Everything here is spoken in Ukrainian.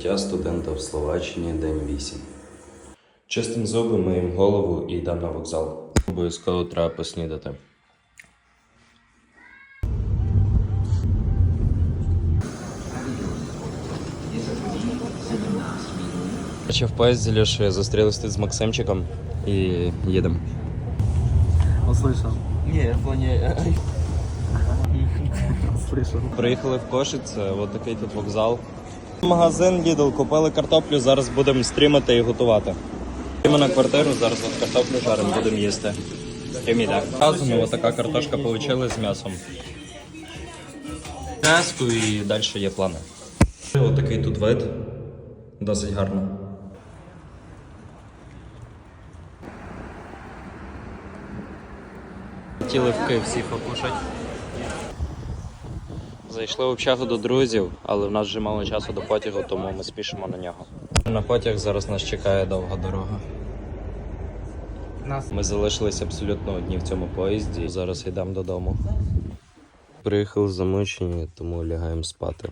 Життя студента в Словаччині, день 8. Чистим зуби, миємо голову і йдемо на вокзал. Обов'язково треба поснідати. Ще в поїзді Льоші зустрілись тут з Максимчиком і їдемо. Услышал. Не, я плане... Слышал. Приїхали в Кошице, от такий тут вокзал. Магазин Lidl, купили картоплю, зараз будемо стрімити і готувати. Йдемо на квартиру, зараз от картоплю жаримо, будемо їсти. Стрім. Разом от така картошка получили з м'ясом. М'яску і далі є плани. Ось такий тут вид. Досить гарно. Хотіли в Київ всіх покушати. Зайшли в общагу до друзів, але в нас вже мало часу до потягу, тому ми спішимо на нього. На потяг зараз нас чекає довга дорога. Ми залишились абсолютно одні в цьому поїзді. Зараз йдемо додому. Приїхали замучені, тому лягаємо спати.